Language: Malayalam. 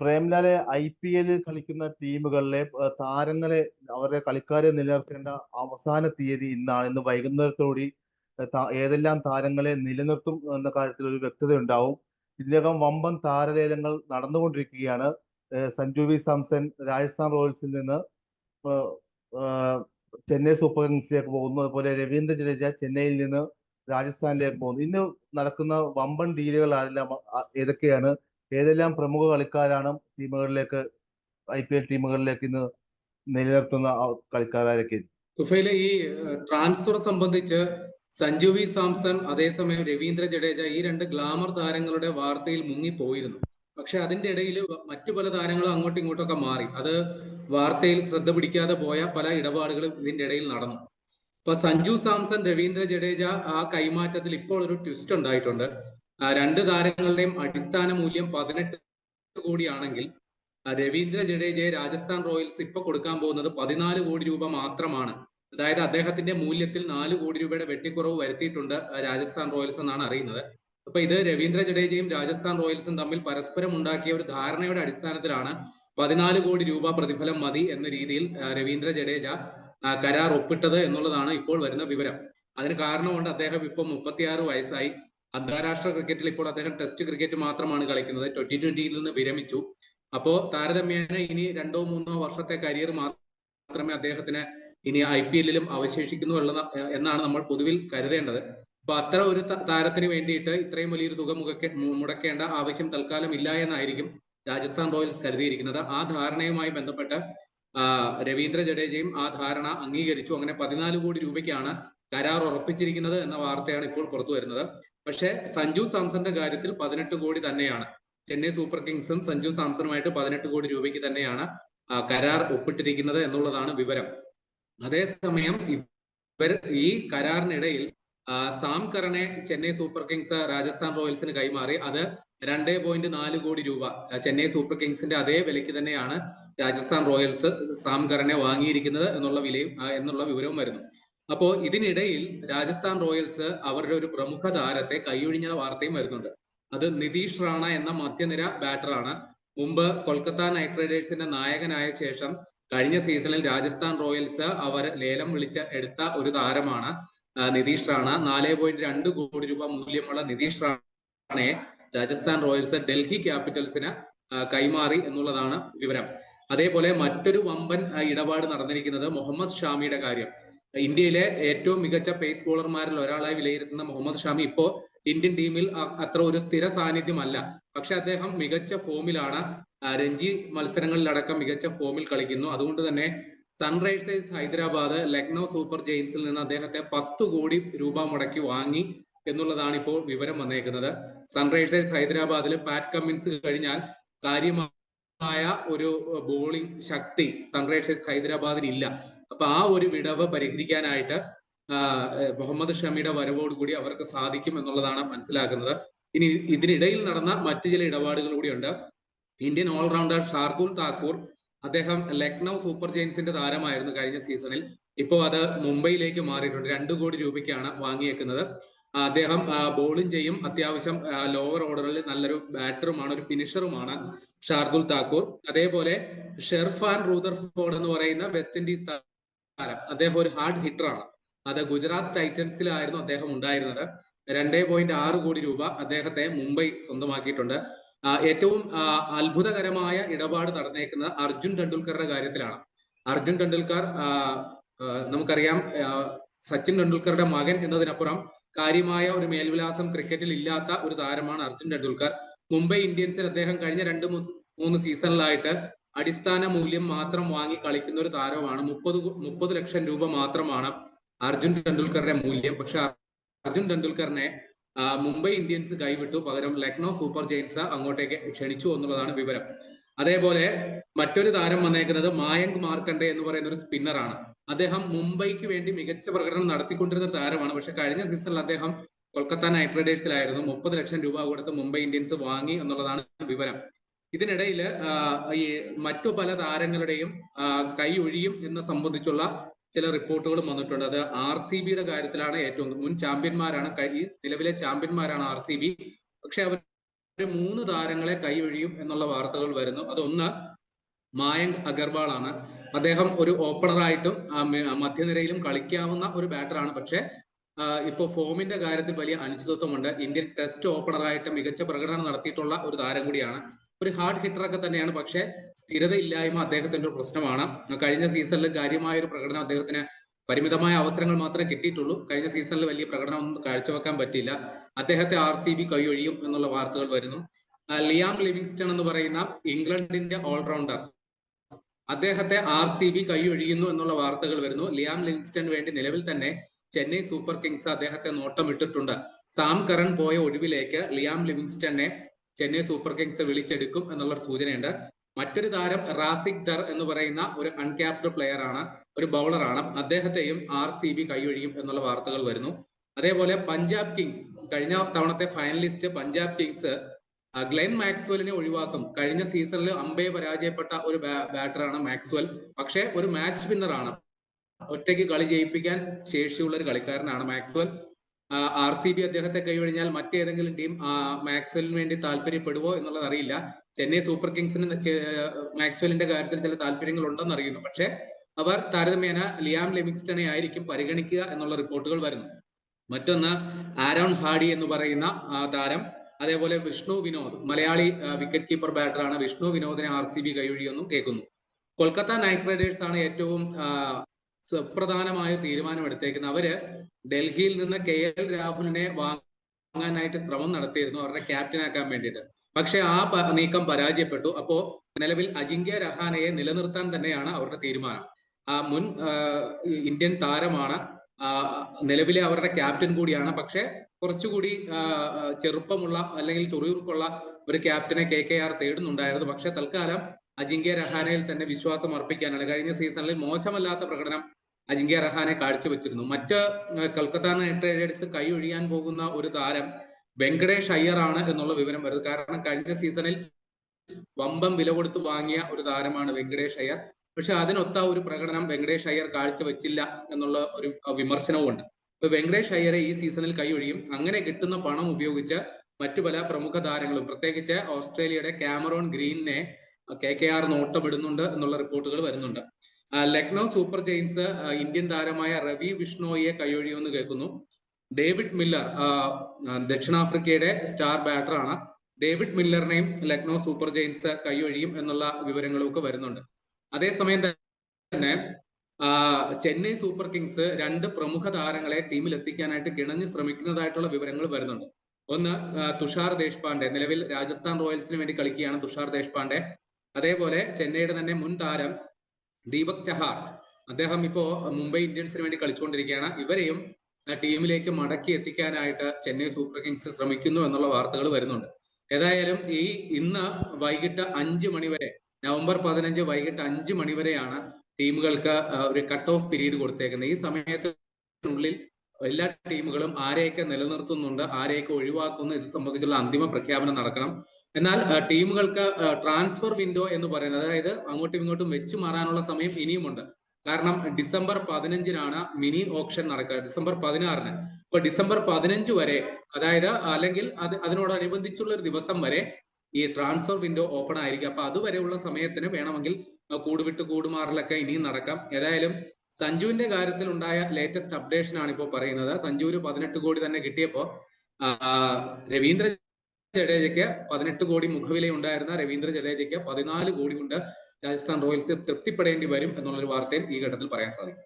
പ്രേംലാലെ ഐ പി എല്ലിൽ കളിക്കുന്ന ടീമുകളിലെ താരങ്ങളെ അവരുടെ കളിക്കാരെ നിലനിർത്തേണ്ട അവസാന തീയതി ഇന്നാണ്. ഇന്ന് വൈകുന്നേരത്തോടി ഏതെല്ലാം താരങ്ങളെ നിലനിർത്തും എന്ന കാര്യത്തിൽ ഒരു വ്യക്തത ഉണ്ടാവും ഇതിനകം വമ്പൻ താരലേലങ്ങൾ നടന്നുകൊണ്ടിരിക്കുകയാണ്. സഞ്ജു വി. സാംസൺ രാജസ്ഥാൻ റോയൽസിൽ നിന്ന് ചെന്നൈ സൂപ്പർ കിങ്സിലേക്ക് പോകുന്നു. അതുപോലെ രവീന്ദ്ര ജഡേജ ചെന്നൈയിൽ നിന്ന് രാജസ്ഥാനിലേക്ക് പോകുന്നു. ഇന്ന് നടക്കുന്ന വമ്പൻ ഡീലുകൾ ആരെല്ലാം ഏതൊക്കെയാണ്? ഏതെല്ലാം പ്രമുഖ കളിക്കാരാണ് ടീമുകളിലേക്ക് ഐ പി എൽ ടീമുകളിലേക്ക് ഇന്ന് നിലനിർത്തുന്ന കളിക്കാരൊക്കെ തുഫയിലെ ഈ ട്രാൻസ്ഫർ സംബന്ധിച്ച് സഞ്ജു വി സാംസൺ അതേസമയം രവീന്ദ്ര ജഡേജ ഈ രണ്ട് ഗ്ലാമർ താരങ്ങളുടെ വാർത്തയിൽ മുങ്ങിപ്പോയിരുന്നു. പക്ഷെ അതിന്റെ ഇടയിൽ മറ്റു പല താരങ്ങളും അങ്ങോട്ടും ഇങ്ങോട്ടൊക്കെ മാറി. അത് വാർത്തയിൽ ശ്രദ്ധ പിടിക്കാതെ പോയ പല ഇടപാടുകളും ഇതിന്റെ ഇടയിൽ നടന്നു. ഇപ്പൊ സഞ്ജു സാംസൺ രവീന്ദ്ര ജഡേജ ആ കൈമാറ്റത്തിൽ ഇപ്പോൾ ഒരു ട്വിസ്റ്റ് ഉണ്ടായിട്ടുണ്ട്. രണ്ട് താരങ്ങളുടെയും അടിസ്ഥാന മൂല്യം പതിനെട്ട് കോടിയാണെങ്കിൽ രവീന്ദ്ര ജഡേജയെ രാജസ്ഥാൻ റോയൽസ് ഇപ്പൊ കൊടുക്കാൻ പോകുന്നത് പതിനാല് കോടി രൂപ മാത്രമാണ്. അതായത് അദ്ദേഹത്തിന്റെ മൂല്യത്തിൽ നാല് കോടി രൂപയുടെ വെട്ടിക്കുറവ് വരുത്തിയിട്ടുണ്ട് രാജസ്ഥാൻ റോയൽസ് എന്നാണ് അറിയുന്നത്. അപ്പൊ ഇത് രവീന്ദ്ര ജഡേജയും രാജസ്ഥാൻ റോയൽസും തമ്മിൽ പരസ്പരം ഉണ്ടാക്കിയ ഒരു ധാരണയുടെ അടിസ്ഥാനത്തിലാണ് പതിനാല് കോടി രൂപ പ്രതിഫലം മതി എന്ന രീതിയിൽ രവീന്ദ്ര ജഡേജ കരാർ ഒപ്പിട്ടത് എന്നുള്ളതാണ് ഇപ്പോൾ വരുന്ന വിവരം. അതിന് കാരണമുണ്ട് അദ്ദേഹം ഇപ്പോൾ മുപ്പത്തിയാറ് വയസ്സായി. അന്താരാഷ്ട്ര ക്രിക്കറ്റിൽ ഇപ്പോൾ അദ്ദേഹം ടെസ്റ്റ് ക്രിക്കറ്റ് മാത്രമാണ് കളിക്കുന്നത്. ട്വന്റി ട്വന്റിയിൽ നിന്ന് വിരമിച്ചു. അപ്പോ താരതമ്യേന ഇനി രണ്ടോ മൂന്നോ വർഷത്തെ കരിയർ മാത്രമേ അദ്ദേഹത്തിന് ഇനി ഐ പി എല്ലിലും അവശേഷിക്കുന്നു എന്നാണ് നമ്മൾ പൊതുവിൽ കരുതേണ്ടത്. അപ്പൊ അത്ര ഒരു താരത്തിന് വേണ്ടിയിട്ട് ഇത്രയും വലിയൊരു തുക മുടക്കേണ്ട ആവശ്യം തൽക്കാലം ഇല്ല എന്നായിരിക്കും രാജസ്ഥാൻ റോയൽസ് കരുതിയിരിക്കുന്നത്. ആ ധാരണയുമായി ബന്ധപ്പെട്ട് രവീന്ദ്ര ജഡേജയും ആ ധാരണ അംഗീകരിച്ചു. അങ്ങനെ പതിനാല് കോടി രൂപയ്ക്കാണ് കരാർ ഉറപ്പിച്ചിരിക്കുന്നത് എന്ന വാർത്തയാണ് ഇപ്പോൾ പുറത്തു വരുന്നത് പക്ഷേ സഞ്ജു സാംസന്റെ കാര്യത്തിൽ പതിനെട്ട് കോടി തന്നെയാണ്. ചെന്നൈ സൂപ്പർ കിങ്സും സഞ്ജു സാംസണുമായിട്ട് പതിനെട്ട് കോടി രൂപയ്ക്ക് തന്നെയാണ് കരാർ ഒപ്പിട്ടിരിക്കുന്നത് എന്നുള്ളതാണ് വിവരം. അതേസമയം ഇവർ ഈ കരാറിനിടയിൽ സാം കറനെ ചെന്നൈ സൂപ്പർ കിങ്സ് രാജസ്ഥാൻ റോയൽസിന് കൈമാറി. അത് രണ്ടേ പോയിന്റ് നാല് കോടി രൂപ ചെന്നൈ സൂപ്പർ കിങ്സിന്റെ അതേ വിലയ്ക്ക് തന്നെയാണ് രാജസ്ഥാൻ റോയൽസ് സാം കറനെ വാങ്ങിയിരിക്കുന്നത് എന്നുള്ള വിലയും എന്നുള്ള വിവരവും വരുന്നു. അപ്പോ ഇതിനിടയിൽ രാജസ്ഥാൻ റോയൽസ് അവരുടെ ഒരു പ്രമുഖ താരത്തെ കൈയൊഴിഞ്ഞ വാർത്തയും വരുന്നുണ്ട്. അത് നിതീഷ് റാണ എന്ന മധ്യനിര ബാറ്ററാണ്. മുമ്പ് കൊൽക്കത്ത നൈറ്റ് റൈഡേഴ്സിന്റെ നായകനായ ശേഷം കഴിഞ്ഞ സീസണിൽ രാജസ്ഥാൻ റോയൽസ് അവർ ലേലം വിളിച്ച് എടുത്ത ഒരു താരമാണ് നിതീഷ് റാണ. നാല് പോയിന്റ് രണ്ട് കോടി രൂപ മൂല്യമുള്ള നിതീഷ് റാണയെ രാജസ്ഥാൻ റോയൽസ് ഡൽഹി ക്യാപിറ്റൽസിന് കൈമാറി എന്നുള്ളതാണ് വിവരം. അതേപോലെ മറ്റൊരു വമ്പൻ ഇടപാട് നടന്നിരിക്കുന്നത് മുഹമ്മദ് ഷാമിയുടെ കാര്യം. ഇന്ത്യയിലെ ഏറ്റവും മികച്ച പേസ് ബോളർമാരിൽ ഒരാളായി വിലയിരുത്തുന്ന മുഹമ്മദ് ഷാമി ഇപ്പോ ഇന്ത്യൻ ടീമിൽ അത്ര ഒരു സ്ഥിര സാന്നിധ്യമല്ല. പക്ഷെ അദ്ദേഹം മികച്ച ഫോമിലാണ് രഞ്ജി മത്സരങ്ങളിലടക്കം മികച്ച ഫോമിൽ കളിക്കുന്നു. അതുകൊണ്ട് തന്നെ സൺറൈസേഴ്സ് ഹൈദരാബാദ് ലക്നൗ സൂപ്പർ ജെയിൻസിൽ നിന്ന് അദ്ദേഹത്തെ പത്ത് കോടി രൂപ മുടക്കി വാങ്ങി എന്നുള്ളതാണ് ഇപ്പോൾ വിവരം വന്നേക്കുന്നത്. സൺറൈസേഴ്സ് ഹൈദരാബാദിൽ പാറ്റ് കമ്മിൻസ് കഴിഞ്ഞാൽ കാര്യമായ ഒരു ബോളിംഗ് ശക്തി സൺറൈസേഴ്സ് ഹൈദരാബാദിന് ഇല്ല. അപ്പൊ ആ ഒരു വിടവ് പരിഹരിക്കാനായിട്ട് മുഹമ്മദ് ഷമിയുടെ വരവോടുകൂടി അവർക്ക് സാധിക്കും എന്നുള്ളതാണ് മനസ്സിലാക്കുന്നത്. ഇനി ഇതിനിടയിൽ നടന്ന മറ്റു ചില ഇടപാടുകൾ കൂടിയുണ്ട് ഇന്ത്യൻ ഓൾറൗണ്ടർ ഷാർദുൽ താക്കൂർ അദ്ദേഹം ലക്നൗ സൂപ്പർ ജെയിൻസിന്റെ താരമായിരുന്നു കഴിഞ്ഞ സീസണിൽ. ഇപ്പോൾ അത് മുംബൈയിലേക്ക് മാറിയിട്ടുണ്ട്. രണ്ടു കോടി രൂപയ്ക്കാണ് വാങ്ങിയേക്കുന്നത്. അദ്ദേഹം ബോളിംഗ് ചെയ്യും. അത്യാവശ്യം ലോവർ ഓർഡറിൽ നല്ലൊരു ബാറ്ററുമാണ് ഒരു ഫിനിഷറുമാണ് ഷാർദുൽ താക്കൂർ. അതേപോലെ ഷെർഫാൻ റൂദർഫോർഡ് എന്ന് പറയുന്ന വെസ്റ്റ് ഇൻഡീസ് താരം. അദ്ദേഹം ഒരു ഹാർഡ് ഹിറ്റർ ആണ്. അത് ഗുജറാത്ത് ടൈറ്റൻസിലായിരുന്നു അദ്ദേഹം ഉണ്ടായിരുന്നത്. രണ്ടേ പോയിന്റ് ആറ് കോടി രൂപ അദ്ദേഹത്തെ മുംബൈ സ്വന്തമാക്കിയിട്ടുണ്ട്. ഏറ്റവും അത്ഭുതകരമായ ഇടപാട് നടന്നേക്കുന്നത് അർജുൻ ടെണ്ടുൽക്കറുടെ കാര്യത്തിലാണ്. അർജുൻ ടെണ്ടുൽക്കർ നമുക്കറിയാം സച്ചിൻ ടെണ്ടുൽക്കറുടെ മകൻ എന്നതിനപ്പുറം കാര്യമായ ഒരു മേൽവിലാസം ക്രിക്കറ്റിൽ ഇല്ലാത്ത ഒരു താരമാണ് അർജുൻ ടെണ്ടുൽക്കർ. മുംബൈ ഇന്ത്യൻസിൽ അദ്ദേഹം കഴിഞ്ഞ രണ്ട് മൂന്ന് സീസണിലായിട്ട് അടിസ്ഥാന മൂല്യം മാത്രം വാങ്ങി കളിക്കുന്ന ഒരു താരമാണ് മുപ്പത് മുപ്പത് ലക്ഷം രൂപ മാത്രമാണ് അർജുൻ ടെണ്ടുൽക്കറുടെ മൂല്യം. പക്ഷെ അർജുൻ ടെണ്ടുൽക്കറിനെ മുംബൈ ഇന്ത്യൻസ് കൈവിട്ടു. പകരം ലക്നൗ സൂപ്പർ ജെയിൻസ് അങ്ങോട്ടേക്ക് ക്ഷണിച്ചു എന്നുള്ളതാണ് വിവരം. അതേപോലെ മറ്റൊരു താരം വന്നേക്കുന്നത് മായങ്ക് മാർക്കണ്ടെ എന്ന് പറയുന്ന ഒരു സ്പിന്നറാണ്. അദ്ദേഹം മുംബൈക്ക് വേണ്ടി മികച്ച പ്രകടനം നടത്തിക്കൊണ്ടിരുന്ന താരമാണ്. പക്ഷെ കഴിഞ്ഞ സീസണിൽ അദ്ദേഹം കൊൽക്കത്ത നൈറ്റ് റൈഡേഴ്സിലായിരുന്നു. മുപ്പത് ലക്ഷം രൂപ കൊടുത്ത് മുംബൈ ഇന്ത്യൻസ് വാങ്ങി എന്നുള്ളതാണ് വിവരം. ഇതിനിടയിൽ ഈ മറ്റു പല താരങ്ങളുടെയും കൈ ഒഴിയും എന്ന് സംബന്ധിച്ചുള്ള ചില റിപ്പോർട്ടുകളും വന്നിട്ടുണ്ട്. അത് ആർ സി ബിയുടെ കാര്യത്തിലാണ് ഏറ്റവും മുൻ ചാമ്പ്യന്മാരാണ് ഈ നിലവിലെ ചാമ്പ്യന്മാരാണ് ആർ സി ബി. പക്ഷെ അവർ മൂന്ന് താരങ്ങളെ കൈ ഒഴിയും എന്നുള്ള വാർത്തകൾ വരുന്നു. അതൊന്ന് മായങ്ക് അഗർവാൾ ആണ് അദ്ദേഹം ഒരു ഓപ്പണറായിട്ടും മധ്യനിരയിലും കളിക്കാവുന്ന ഒരു ബാറ്ററാണ്. പക്ഷെ ഇപ്പോൾ ഫോമിന്റെ കാര്യത്തിൽ വലിയ അനിശ്ചിതത്വമുണ്ട്. ഇന്ത്യൻ ടെസ്റ്റ് ഓപ്പണറായിട്ട് മികച്ച പ്രകടനം നടത്തിയിട്ടുള്ള ഒരു താരം കൂടിയാണ് ഒരു ഹാർഡ് ഹിറ്ററൊക്കെ തന്നെയാണ്. പക്ഷെ സ്ഥിരതയില്ലായ്മ അദ്ദേഹത്തിന്റെ ഒരു പ്രശ്നമാണ്. കഴിഞ്ഞ സീസണിൽ കാര്യമായ ഒരു പ്രകടനം അദ്ദേഹത്തിന് പരിമിതമായ അവസരങ്ങൾ മാത്രമേ കിട്ടിയിട്ടുള്ളൂ. കഴിഞ്ഞ സീസണിൽ വലിയ പ്രകടനം ഒന്നും കാഴ്ചവെക്കാൻ പറ്റിയില്ല. അദ്ദേഹത്തെ ആർ സി ബി കൈയൊഴിയും എന്നുള്ള വാർത്തകൾ വരുന്നു. ലിയാം ലിവിങ്സ്റ്റൺ എന്ന് പറയുന്ന ഇംഗ്ലണ്ടിന്റെ ഓൾറൗണ്ടർ അദ്ദേഹത്തെ ആർ സി ബി കൈയൊഴിയുന്നു എന്നുള്ള വാർത്തകൾ വരുന്നു. ലിയാം ലിവിങ്സ്റ്റൺ വേണ്ടി നിലവിൽ തന്നെ ചെന്നൈ സൂപ്പർ കിങ്സ് അദ്ദേഹത്തെ നോട്ടമിട്ടിട്ടുണ്ട്. സാം കറൻ പോയ ഒഴിവിലേക്ക് ലിയാം ലിവിങ്സ്റ്റനെ ചെന്നൈ സൂപ്പർ കിങ്സ് വിളിച്ചെടുക്കും എന്നുള്ള സൂചനയുണ്ട്. മറ്റൊരു താരം റാസിക് ദർ എന്ന് പറയുന്ന ഒരു അൺക്യാപ്ഡ് പ്ലെയർ ആണ് ഒരു ബൗളറാണ് അദ്ദേഹത്തെയും ആർ സി ബി കൈയൊഴിയും എന്നുള്ള വാർത്തകൾ വരുന്നു. അതേപോലെ പഞ്ചാബ് കിങ്സ് കഴിഞ്ഞ തവണത്തെ ഫൈനലിസ്റ്റ് പഞ്ചാബ് കിങ്സ് ഗ്ലെൻ മാക്സ്വെലിനെ ഒഴിവാക്കും. കഴിഞ്ഞ സീസണിൽ അമ്പയെ പരാജയപ്പെട്ട ഒരു ബാറ്ററാണ് മാക്സ്വെൽ. പക്ഷെ ഒരു മാച്ച് വിന്നറാണ് ഒറ്റയ്ക്ക് കളി ജയിപ്പിക്കാൻ ശേഷിയുള്ള ഒരു കളിക്കാരനാണ് മാക്സ്വെൽ. ആർ സി ബി അദ്ദേഹത്തെ കഴിഞ്ഞാൽ മറ്റേതെങ്കിലും ടീം മാക്സ്വെലിന് വേണ്ടി താല്പര്യപ്പെടുവോ എന്നുള്ളത് അറിയില്ല. ചെന്നൈ സൂപ്പർ കിങ്സിന് മാക്സ്വെലിന്റെ കാര്യത്തിൽ ചില താല്പര്യങ്ങൾ ഉണ്ടെന്ന് അറിയുന്നു. പക്ഷേ അവർ താരതമ്യേന ലിയാം ലെമിക്സ്റ്റണെ ആയിരിക്കും പരിഗണിക്കുക എന്നുള്ള റിപ്പോർട്ടുകൾ വരുന്നു. മറ്റൊന്ന് ആരോൺ ഹാഡി എന്ന് പറയുന്ന താരം. അതേപോലെ വിഷ്ണു വിനോദ്. മലയാളി വിക്കറ്റ് കീപ്പർ ബാറ്ററാണ് വിഷ്ണു വിനോദിനെ ആർ സി ബി കൈവഴിയെന്നും കേൾക്കുന്നു. കൊൽക്കത്ത നൈറ്റ് റൈഡേഴ്സ് ആണ് ഏറ്റവും സുപ്രധാനമായ തീരുമാനം എടുത്തേക്കുന്നത് അവർ ഡൽഹിയിൽ നിന്ന് കെ എൽ രാഹുലിനെ വാങ്ങാനായിട്ട് ശ്രമം നടത്തിയിരുന്നു. അവരുടെ ക്യാപ്റ്റനാക്കാൻ വേണ്ടിയിട്ട്. പക്ഷെ ആ നീക്കം പരാജയപ്പെട്ടു. അപ്പോ നിലവിൽ അജിങ്ക്യ രഹാനയെ നിലനിർത്താൻ തന്നെയാണ് അവരുടെ തീരുമാനം. ആ മുൻ ഇന്ത്യൻ താരമാണ്. നിലവിലെ അവരുടെ ക്യാപ്റ്റൻ കൂടിയാണ്. പക്ഷെ കുറച്ചുകൂടി ചെറുപ്പമുള്ള അല്ലെങ്കിൽ ചൊറിയുറുക്കുള്ള ഒരു ക്യാപ്റ്റനെ കെ കെ ആർ തേടുന്നുണ്ടായിരുന്നു. പക്ഷെ തൽക്കാലം അജിങ്ക്യ രഹാനയിൽ തന്നെ വിശ്വാസം അർപ്പിക്കാനാണ്. കഴിഞ്ഞ സീസണിൽ മോശമല്ലാത്ത പ്രകടനം അജിങ്ക്യ റഹാനെ കാഴ്ചവെച്ചിരുന്നു. മറ്റ് കൽക്കത്ത നൈറ്റ് റൈഡേഴ്സ് കൈ ഒഴിയാൻ പോകുന്ന ഒരു താരം വെങ്കടേഷ് അയ്യർ ആണ് എന്നുള്ള വിവരം വരുന്നത് കാരണം കഴിഞ്ഞ സീസണിൽ വമ്പം വില കൊടുത്ത് വാങ്ങിയ ഒരു താരമാണ് വെങ്കടേഷ് അയ്യർ. പക്ഷെ അതിനൊത്ത ഒരു പ്രകടനം വെങ്കടേഷ് അയ്യർ കാഴ്ചവെച്ചില്ല എന്നുള്ള ഒരു വിമർശനവും ഉണ്ട് ഇപ്പൊ വെങ്കടേഷ് അയ്യരെ ഈ സീസണിൽ കൈയൊഴിയും അങ്ങനെ കിട്ടുന്ന പണം ഉപയോഗിച്ച് മറ്റു പല പ്രമുഖ താരങ്ങളും പ്രത്യേകിച്ച് ഓസ്ട്രേലിയയുടെ കാമറോൺ ഗ്രീനിനെ കെ കെ ആർ നോട്ടമിടുന്നുണ്ട് എന്നുള്ള റിപ്പോർട്ടുകൾ വരുന്നുണ്ട്. ലക്നൗ സൂപ്പർ ജെയിൻസ് ഇന്ത്യൻ താരമായ രവി വിഷ്ണോയെ കൈയൊഴിയുമെന്ന് കേൾക്കുന്നു. ഡേവിഡ് മില്ലർ ദക്ഷിണാഫ്രിക്കയുടെ സ്റ്റാർ ബാറ്ററാണ്. ഡേവിഡ് മില്ലറിനെയും ലക്നൗ സൂപ്പർ ജെയിൻസ് കൈയൊഴിയും എന്നുള്ള വിവരങ്ങളൊക്കെ വരുന്നുണ്ട്. അതേസമയം തന്നെ ചെന്നൈ സൂപ്പർ കിങ്സ് രണ്ട് പ്രമുഖ താരങ്ങളെ ടീമിൽ എത്തിക്കാനായിട്ട് കിണഞ്ഞ് ശ്രമിക്കുന്നതായിട്ടുള്ള വിവരങ്ങൾ വരുന്നുണ്ട്. ഒന്ന് തുഷാർ ദേശ്പാണ്ഡെ. നിലവിൽ രാജസ്ഥാൻ റോയൽസിന് വേണ്ടി കളിക്കുകയാണ് തുഷാർ ദേശ്പാണ്ഡെ. അതേപോലെ ചെന്നൈയുടെ തന്നെ മുൻ താരം ദീപക് ചഹാർ. അദ്ദേഹം ഇപ്പോ മുംബൈ ഇന്ത്യൻസിന് വേണ്ടി കളിച്ചുകൊണ്ടിരിക്കുകയാണ്. ഇവരെയും ടീമിലേക്ക് മടക്കി എത്തിക്കാനായിട്ട് ചെന്നൈ സൂപ്പർ കിങ്സ് ശ്രമിക്കുന്നു എന്നുള്ള വാർത്തകൾ വരുന്നുണ്ട്. ഏതായാലും ഈ ഇന്ന് വൈകിട്ട് അഞ്ച് മണിവരെ നവംബർ പതിനഞ്ച് വൈകിട്ട് അഞ്ച് മണിവരെയാണ് ടീമുകൾക്ക് ഒരു കട്ട് ഓഫ് പീരീഡ് കൊടുത്തേക്കുന്നത്. ഈ സമയത്തിനുള്ളിൽ എല്ലാ ടീമുകളും ആരെയൊക്കെ നിലനിർത്തുന്നുണ്ട് ആരെയൊക്കെ ഒഴിവാക്കുന്നു ഇത് സംബന്ധിച്ചുള്ള അന്തിമ പ്രഖ്യാപനം നടക്കണം. എന്നാൽ ടീമുകൾക്ക് ട്രാൻസ്ഫർ വിൻഡോ എന്ന് പറയുന്നത് അതായത് അങ്ങോട്ടും ഇങ്ങോട്ടും വെച്ചു മാറാനുള്ള സമയം ഇനിയുമുണ്ട്. കാരണം ഡിസംബർ പതിനഞ്ചിനാണ് മിനി ഓപ്ഷൻ നടക്കുക. ഡിസംബർ പതിനാറിന്. അപ്പൊ ഡിസംബർ പതിനഞ്ച് വരെ അതായത് അല്ലെങ്കിൽ അത് അതിനോടനുബന്ധിച്ചുള്ള ഒരു ദിവസം വരെ ഈ ട്രാൻസ്ഫർ വിൻഡോ ഓപ്പൺ ആയിരിക്കും. അപ്പൊ അതുവരെയുള്ള സമയത്തിന് വേണമെങ്കിൽ കൂടുവിട്ട് കൂടുമാറിലൊക്കെ ഇനിയും നടക്കാം. ഏതായാലും സഞ്ജുവിന്റെ കാര്യത്തിൽ ഉണ്ടായ ലേറ്റസ്റ്റ് അപ്ഡേഷൻ ആണ് ഇപ്പോൾ പറയുന്നത്. സഞ്ജുവിന് പതിനെട്ട് കോടി തന്നെ കിട്ടിയപ്പോ രവീന്ദ്ര ജഡേജയ്ക്ക് പതിനെട്ട് കോടി മുഖവില ഉണ്ടായിരുന്ന രവീന്ദ്ര ജഡേജയ്ക്ക് പതിനാല് കോടി കൊണ്ട് രാജസ്ഥാൻ റോയൽസ് തൃപ്തിപ്പെടേണ്ടി വരും എന്നുള്ളൊരു വാർത്തയും ഈ ഘട്ടത്തിൽ പറയാൻ സാധിക്കും.